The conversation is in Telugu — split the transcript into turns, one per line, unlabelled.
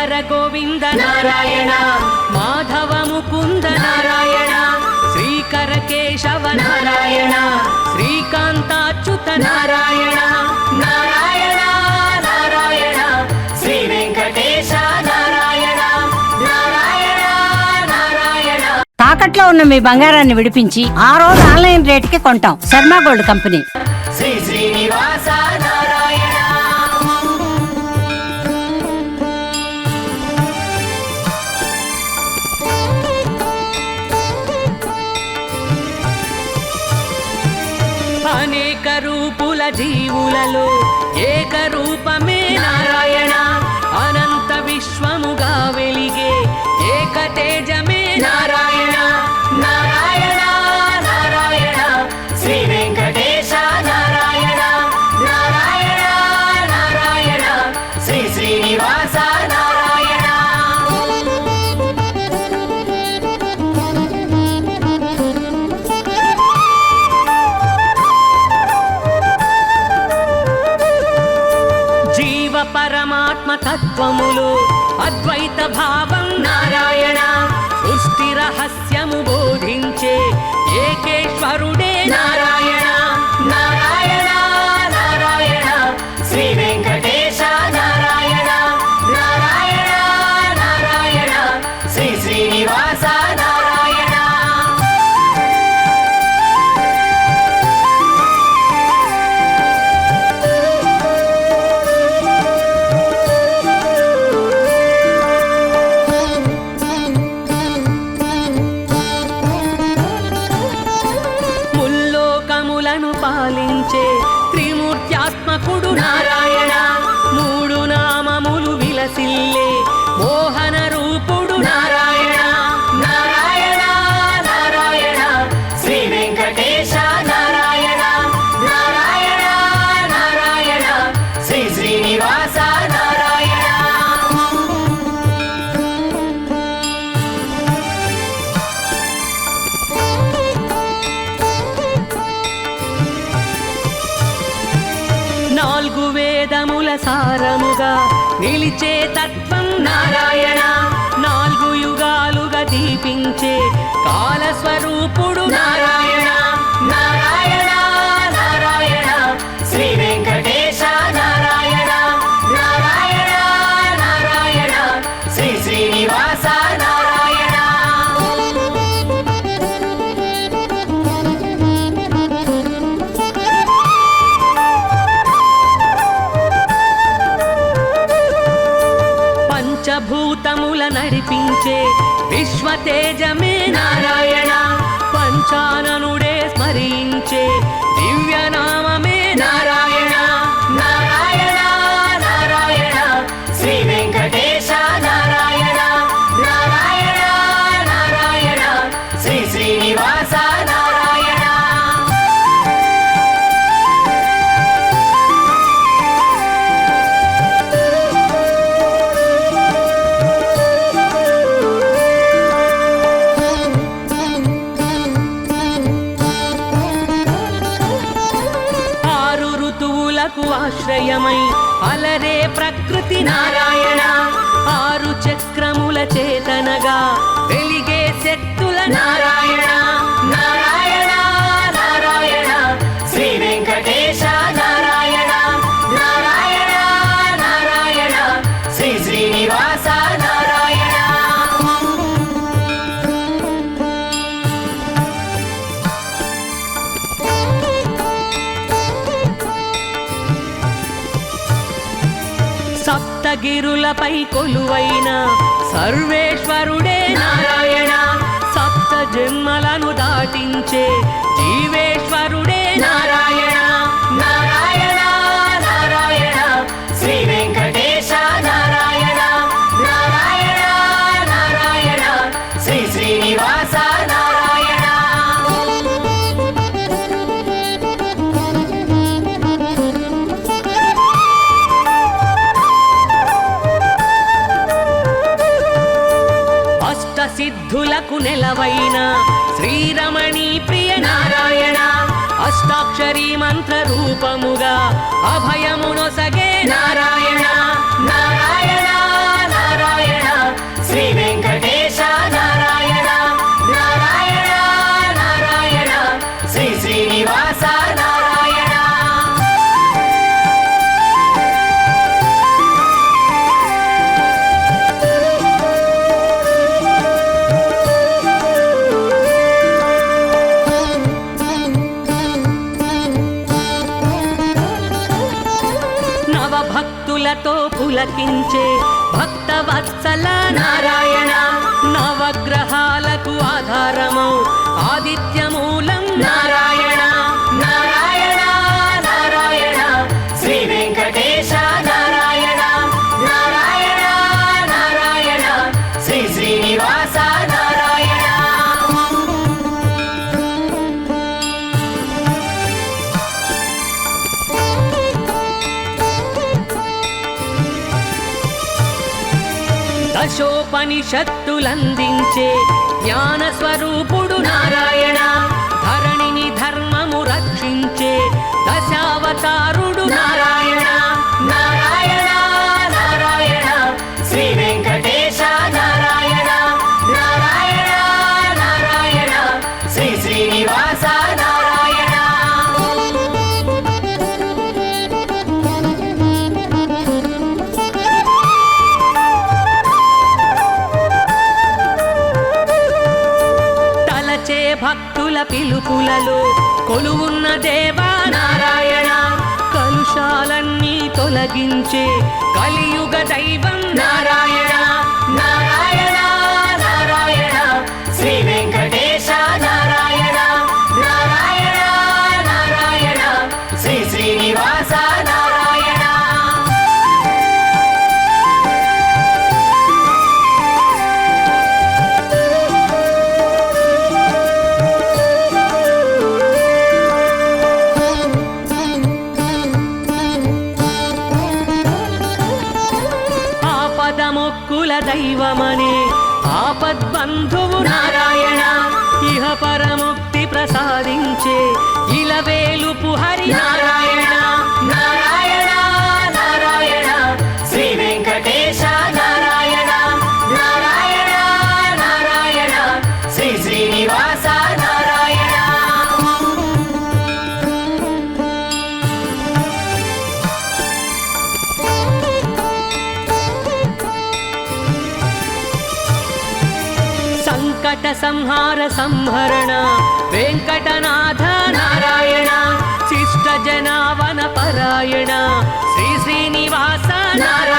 నారాయణ మాధవ ముకుంద నారాయణ శ్రీకర కేశవ నారాయణ శ్రీకాంతాచ్యుత నారాయణ నారాయణ నారాయణ శ్రీ వెంకటేశ నారాయణ నారాయణ నారాయణ.
తాకట్లో ఉన్న మీ బంగారాన్ని విడిపించి ఆ రోజు ఆన్లైన్ రేటుకి కొంటాం శర్మ గోల్డ్ కంపెనీ.
శ్రీ శ్రీనివాస అనేక రూపుల జీవులలో ఏక రూపమే నారాయణ. అనంత విశ్వముగా వెలిగే ఏక తేజమే నారాయణ నారాయణ. తత్వములు అద్వైత భావం నారాయణ. సృష్టి రహస్యము బోధించే ఏకేశ్వరుడే నారాయణ నారాయణ. వేదముల సారముగా నిలిచే తత్వం నారాయణ. నాలుగు యుగాలుగా దీపించే కాలస్వరూపు పంచభూతముల నడిపించే విశ్వతేజమే నారాయణ. ఋతువులకు ఆశ్రయమై అలరే ప్రకృతి నారాయణ. ఆరు చక్రముల చేతనగా వెలిగే శక్తుల నారాయణ నారాయణ. తిరులపై కొలువైన సర్వేశ్వరుడే నారాయణ. సప్త జన్మలను దాటించే జీవేశ్వరుడే నారాయణ నారాయణ. నెలవైన శ్రీరమణి ప్రియ నారాయణ అష్టాక్షరీ మంత్ర రూపముగా అభయమునొసగే నారాయణ. నారాయణ నారాయణ పూలతో పులకించే భక్త వత్సల నారాయణ నవగ్రహాలకు ఆధారము. ఆదిత్యమూలం నారాయణ. దశోపనిషత్తులందించే జ్ఞాన స్వరూపుడు నారాయణ ధరణిని ధర్మము రక్షించే దశావతారుడు నారాయణ. పిలుపులలో కొలువున్న దేవా నారాయణ కలుషాలన్నీ తొలగించే కలియుగ దైవం
నారాయణ.
శివమణి ఆపద్బంధువు నారాయణ ఇహ పరముక్తి ప్రసాదించే ఇలవేలుపు హరి నారాయణ. సంహార సంహరణ వెంకటనాథ నారాయణ శిష్ట జనావన పరాయణ శ్రీ శ్రీనివాస నారాయణ